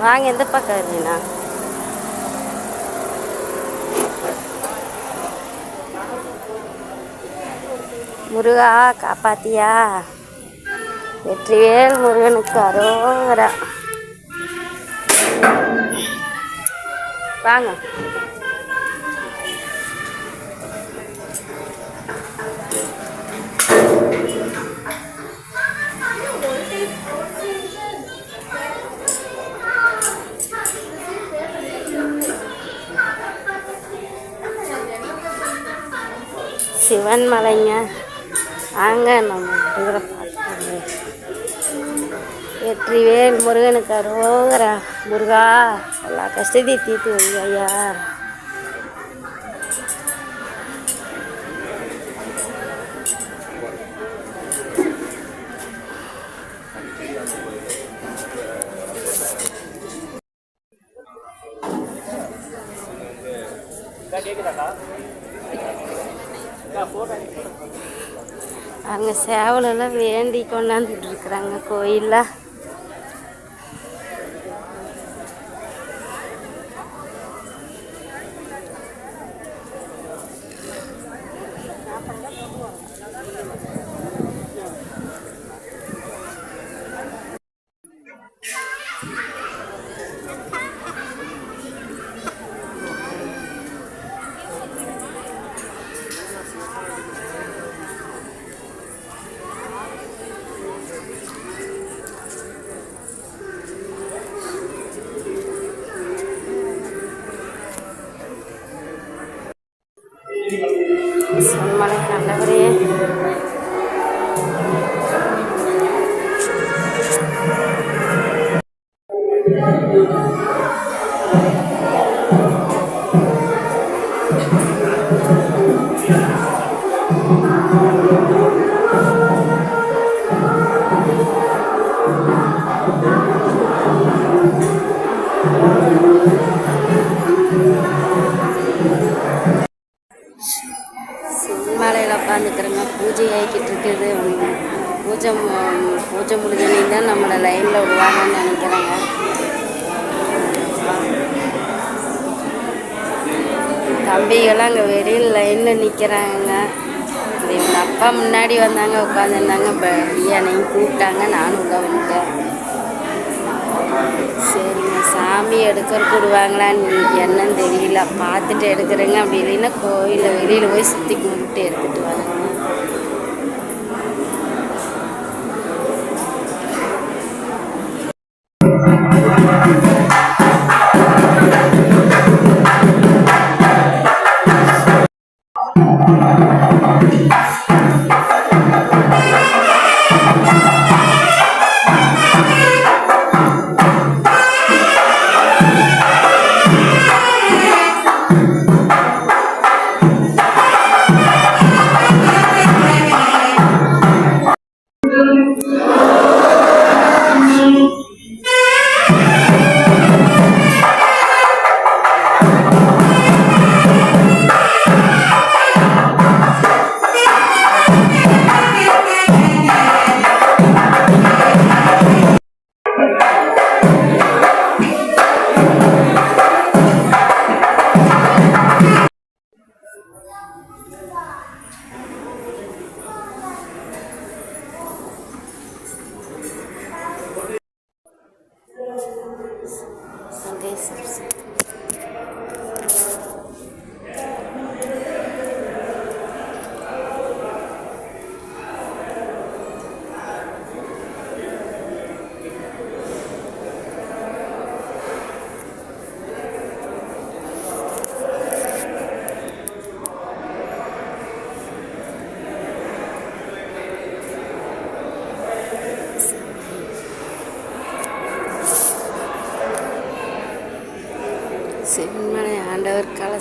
வாங்க எந்த பக்கம் இருக்கீண்ணா முருகா காப்பாத்தியா? வெற்றிவேல் முருகனுக்கு அரோகரா. வாங்க. சிவன் மலைங்க. வாங்க நம்ம முருகரை பார்த்துக்கோங்க வெற்றிவேல் முருகனுக்கு அரோகரா. முருகா எல்லா கஷ்டத்தையும் தீர்த்து வைங்க ஐயா. அங்கே சேவலெல்லாம் வேண்டி கொண்டாந்துட்டு இருக்கிறாங்க கோயிலில். Thank you. பூஜை மு- தான் நம்மளை லைனில் விடுவாங்கன்னு நினைக்கிறேங்க. தம்பிகள்லாம் அங்கே வெளியில் லைனில் நிற்கிறாங்க எங்கள் அப்பா முன்னாடி வந்தாங்க உட்காந்துருந்தாங்க இப்போ என்னையும் கூப்பிட்டாங்க. நானும் உள்ள வந்துட்டேன். சரிங்க சாமி எடுக்கிறதுக்கு விடுவாங்களான்னு என்னன்னு தெரியல. பார்த்துட்டு எடுக்கிறேங்க. அப்படி இல்லைன்னா கோயிலில் வெளியில் போய் சுற்றி கும்பிட்டு எடுத்துகிட்டு வரேங்க.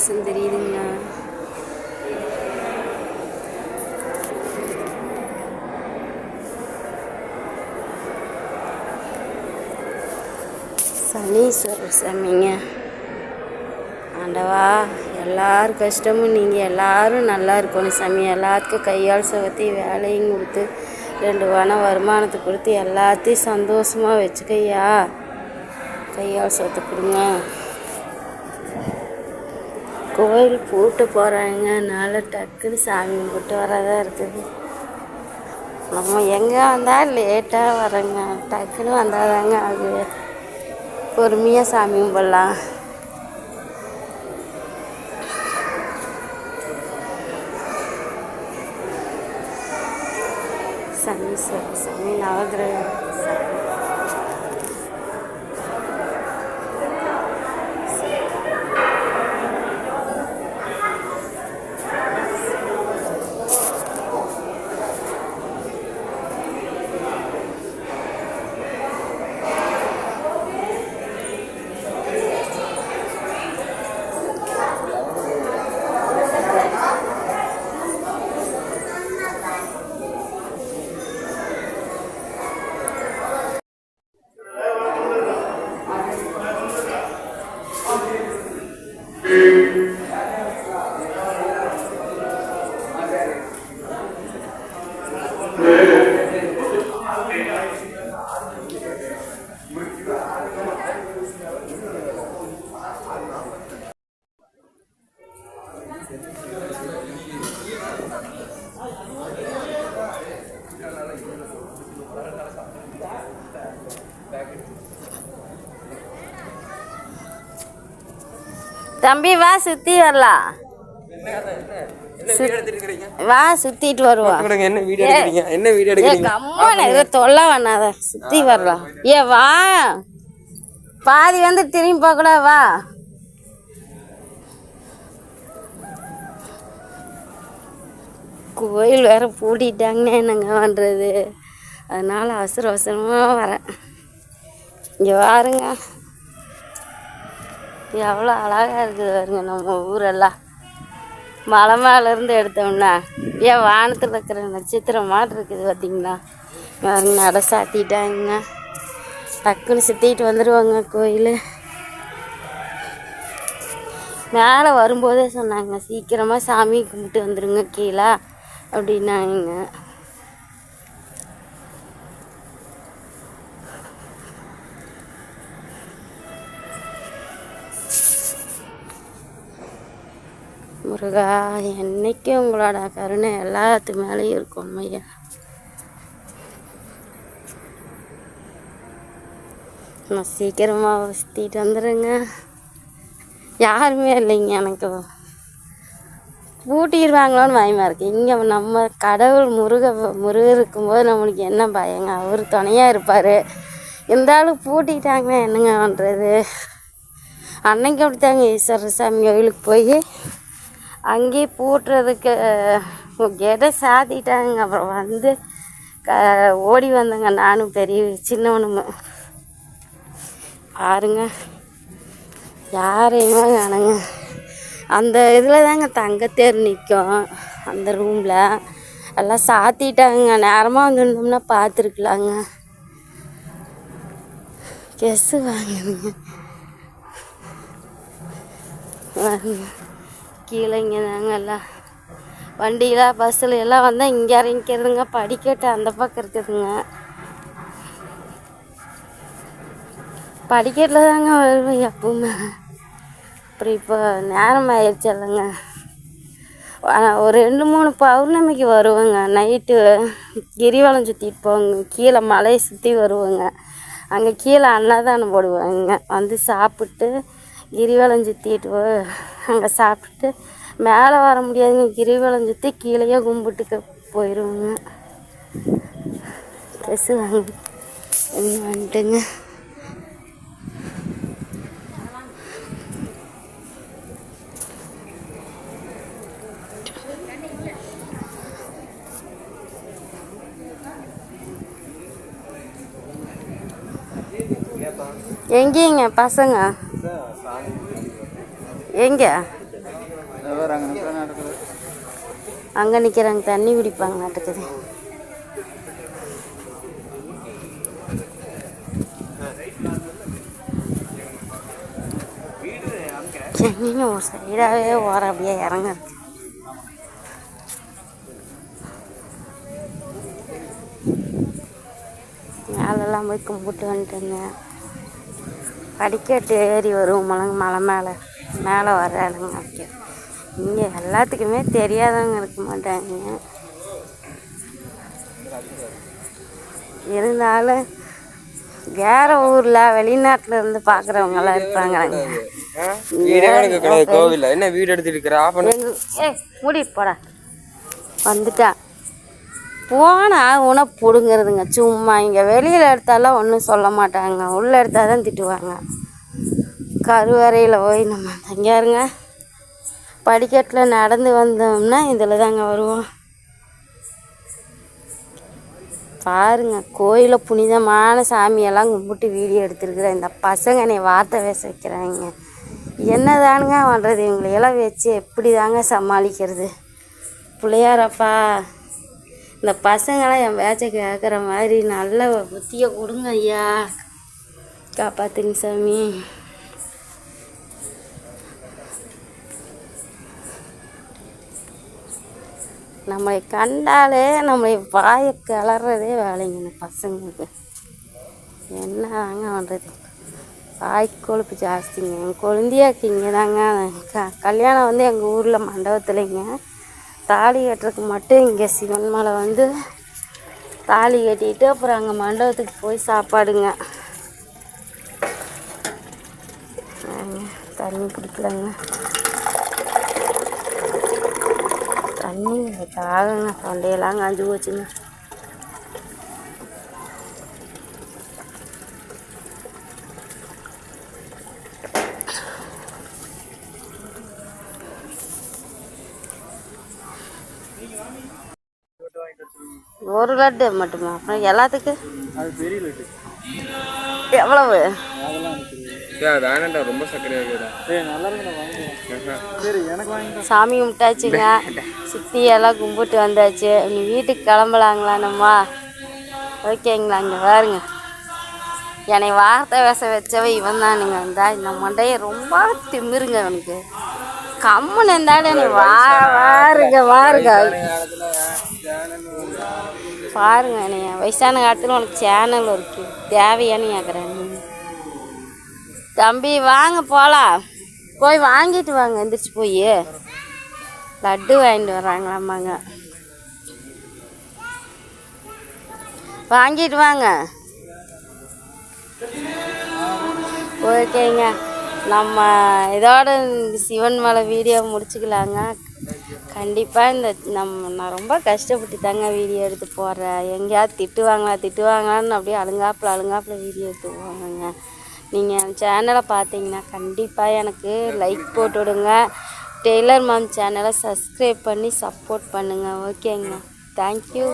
ஆண்டவர் கலசம் தெரியுதுங்களா சனீஸ்வரர் சாமிங்க. ஆண்டவா எல்லார் கஷ்டமும் நீங்கள் எல்லாரும் நல்லா இருக்கணும் சாமி. எல்லாத்துக்கும் கையால் சுகத்தி வேலையும் கொடுத்து ரெண்டு வன வருமானத்தை கொடுத்து எல்லாத்தையும் சந்தோஷமாக வச்சுக்கையா. கையால் சொத்து கொடுங்க. கோயில் பூட்டு போகிறாங்கனால டக்குன்னு சாமி கும்பிட்டு வரதா இருக்குது. நம்ம எங்கே வந்தால் லேட்டாக வரோங்க டக்குன்னு வந்தாதாங்க அது பொறுமையாக சாமி கும்பிடலாம். தம்பி வா சுற்றி வரலாம் வா வருவோம் கொடுங்க என்ன வீடியோ எடுக்கிறீங்க? என்ன வீடியோ எடுக்கிறீங்க? கம்மான ஏதோ தொல்லை பண்ணாத. சுற்றி வரலாம். ஏ வா. பாதி வந்து திரும்பி பார்க்கல வா. கோயில் வேறு பூட்டிட்டாங்கன்னு என்னங்க பண்ணுறது அதனால் அவசர அவசரமாக வரேன். இங்கே பாருங்க எவ்வளோ அழகாக இருக்குது பாருங்க நம்ம ஊரெல்லாம். மலை மேலேருந்து எடுத்தோம்னா ஏன் வானத்தில் இருக்கிற நட்சத்திரம் மாதிரி இருக்குது பார்த்திங்களா பாருங்க நட சாத்திட்டாங்க. டக்குன்னு சுற்றிட்டு வந்துடுவாங்க கோயில். மேலே வரும்போதே சொன்னாங்க சீக்கிரமாக சாமி கும்பிட்டு வந்துடுங்க கீழே. அப்படின்னாங்க. முருகா என்னைக்கும் உங்களோட கருணை எல்லாத்து மேலேயும் இருக்கும் ஐயா நான் சீக்கிரமாக சுற்றிட்டு வந்துடுங்க யாருமே இல்லைங்க எனக்கு. பூட்டிடுவாங்களோன்னு பயமாக இருக்குது இங்கே நம்ம கடவுள் முருக முருகர் இருக்கும்போது நம்மளுக்கு என்ன பயங்க? அவர் துணையாக இருப்பார். இருந்தாலும் பூட்டிட்டாங்கன்னா என்னங்க பண்ணுறது அன்னைக்கு அப்படித்தாங்க ஈஸ்வரர் சாமி கோயிலுக்கு போய் அங்கேயே பூட்டுறதுக்கு கேட்டை சாத்திட்டாங்க? அப்புறம் வந்து க ஓடி வந்தேங்க நானும் பெரிய சின்னவனுங்க பாருங்க. யாரையுமே காணுங்க. அந்த இதில் தாங்க தங்கத்தேர் நிற்கும் அந்த ரூமில் எல்லாம் சாத்திட்டாங்க. நேரமாக வந்துருந்தோம்னா பார்த்துருக்கலாங்க. கெஸ்ஸு வாங்கணுங்க வாங்க. கீழே இங்கே தாங்க எல்லாம். வண்டியில் பஸ்ஸில் எல்லாம் வந்தால் இங்கே இறங்கிக்கிறதுங்க. படிக்கட்டு அந்த பக்கம் இருக்குதுங்க. படிக்கட்டில் தாங்க வருவேன் எப்பவுமே. அப்புறம் இப்போ நேரம் ஆயிடுச்சு இல்லைங்க ஒரு ரெண்டு மூணு பௌர்ணமிக்கு வருவேங்க. நைட்டு கிரிவலம் சுற்றிட்டு போவோங்க. கீழே மலையை சுற்றி வருவேங்க. அங்கே கீழே அன்னதானம் போடுவாங்க. வந்து சாப்பிட்டு கிரிவலம் சுற்றிட்டு அங்கே சாப்பிட்டு மேலே வர முடியாதுங்க. கிரிவலம் சுற்றி கீழேயே கும்பிட்டுக்க போயிடுவோங்க ட்ரெஸ்ஸு வாங்க வந்துட்டுங்க எங்கேங்க பசங்க? எங்க? அங்கே நிற்கிறாங்க தண்ணி குடிப்பாங்க நாட்டுக்குது ஒரு சைடாகவே ஓர அப்படியே இறங்க இருக்கு மேலெல்லாம் போய் கும்பிட்டு வந்துட்டுங்க படிக்கட்டு ஏறி வரும் மலை மலை மேலே. மேலே வர்றானுங்க வைக்க இங்கே. எல்லாத்துக்குமே தெரியாதவங்க இருக்க மாட்டாங்க. இருந்தாலும் வேற ஊரில் வெளிநாட்டில் இருந்து இருப்பாங்க. எனக்கு கிடையாது. கோவில்ல. என்ன வீடு எடுத்துட்டு இருக்கிற? மூடிட்டு போடா. வந்துட்டான் போனால் உன பிடுங்கிறதுங்க சும்மா இங்கே வெளியில் எடுத்தாலாம் ஒன்றும் சொல்ல மாட்டாங்க. உள்ளே எடுத்தால் தான் திட்டுவாங்க. கருவறையில் போய் நம்ம தங்கியாருங்க. படிக்கட்டில் நடந்து வந்தோம்னா இதில் தாங்க வருவோம். பாருங்க கோயிலில் புனிதமான சாமியெல்லாம் கும்பிட்டு வீடியோ எடுத்துருக்குறேன் இந்த பசங்க என்னை வார்த்தை பேச வைக்கிறாங்க. என்னதானுங்க பண்ணுறது இவங்களையெல்லாம் வச்சு எப்படி தாங்க சமாளிக்கிறது? பிள்ளையாரப்பா இந்த பசங்களாம் என் பேச்சை கேட்குற மாதிரி நல்ல புத்தியை கொடுங்க ஐயா. காப்பாத்துங்க சாமி. நம்மளை கண்டாலே நம்மளை வாயை கிளறதே வேலைங்க இந்த பசங்களுக்கு. என்னதாங்க பண்ணுறது வாய் கொழுப்பு ஜாஸ்திங்க. என் கொழுந்தியாக்கு இங்கே தாங்க க கல்யாணம் வந்து எங்கள் ஊரில் மண்டபத்துலைங்க. தாலி கட்டுறதுக்கு மட்டும் இங்கே சிவன் மலை வந்து தாலி கட்டிட்டு அப்புறம் அங்கே மண்டபத்துக்கு போய் சாப்பாடுங்க. தண்ணி குடிக்கலங்க. தண்ணி தாகங்க தொண்டையெல்லாம் காஞ்சு போச்சுங்க. ஒரு லட்டு மட்டுமா? அப்புறம் எல்லாத்துக்கும் அது பெரிய லைட்டு எவ்வளவு? ரொம்ப சாமி கும்பிட்டாச்சுங்க. சுற்றி எல்லாம் கும்பிட்டு வந்தாச்சு. நீ வீட்டுக்கு கிளம்பலாங்களா நம்ம? ஓகேங்களா இங்கே பாருங்க. என்னை வார்த்தை பேச வச்சவ இவன் தானுங்க இந்தா இந்த மண்டையை ரொம்ப திமிருங்க அவனுக்கு கம்முன்னு இருந்தாலும் என்னை வா வாருங்க வாருங்க. பாருங்க என்னைய வயசான காலத்தில் உனக்கு சேனல் இருக்கு தேவையான்னு கேட்குறேன் தம்பி வாங்க போகலாம் போய் வாங்கிட்டு வாங்க எந்திரிச்சு போய். லட்டு வாங்கிட்டு வர்றாங்களாம்மாங்க. வாங்கிட்டு வாங்க. ஓகேங்க. நம்ம இதோட இந்த சிவன் மலை வீடியோ முடிச்சுக்கலாங்க. கண்டிப்பாக இந்த நம்ம நான் ரொம்ப கஷ்டப்பட்டு தாங்க வீடியோ எடுத்து போடுறேன். எங்கேயாவது திட்டுவாங்களா திட்டுவாங்களான்னு அப்படியே அழுங்காப்பில் அழுங்காப்பில் வீடியோ எடுத்து போவாங்க நீங்கள் சேனலை பார்த்தீங்கன்னா கண்டிப்பாக எனக்கு லைக் போட்டு விடுங்க. டெய்லர் மேம் சேனலை சப்ஸ்கிரைப் பண்ணி சப்போர்ட் பண்ணுங்கள் ஓகேங்க. தேங்க்யூ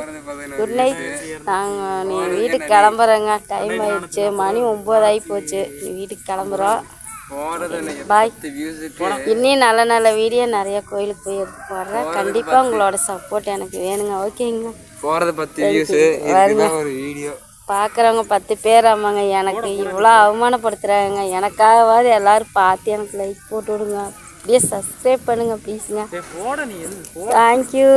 குட் நைட் நாங்கள் நீ வீட்டுக்கு கிளம்புறேங்க. டைம் ஆயிடுச்சு. மணி ஒம்பது ஆகி போச்சு. நீ வீட்டுக்கு கிளம்புறோம். பாய் இன்னும் நல்ல நல்ல வீடியோ நிறைய கோயிலுக்கு போய் எடுத்து போடுறேன். கண்டிப்பாக உங்களோட சப்போர்ட் எனக்கு வேணுங்க. ஓகேங்க போறது பத்து வியூஸ் இதுதான் ஒரு வீடியோ பார்க்குறவங்க பத்து பேர் ஆமாங்க. எனக்கு இவ்வளோ அவமானப்படுத்துகிறாங்க எனக்காகவாது எல்லாரும் பார்த்து எனக்கு லைக் போட்டு விடுங்க. அப்படியே சப்ஸ்கிரைப் பண்ணுங்க ப்ளீஸுங்க போட நீ எது தேங்க்யூ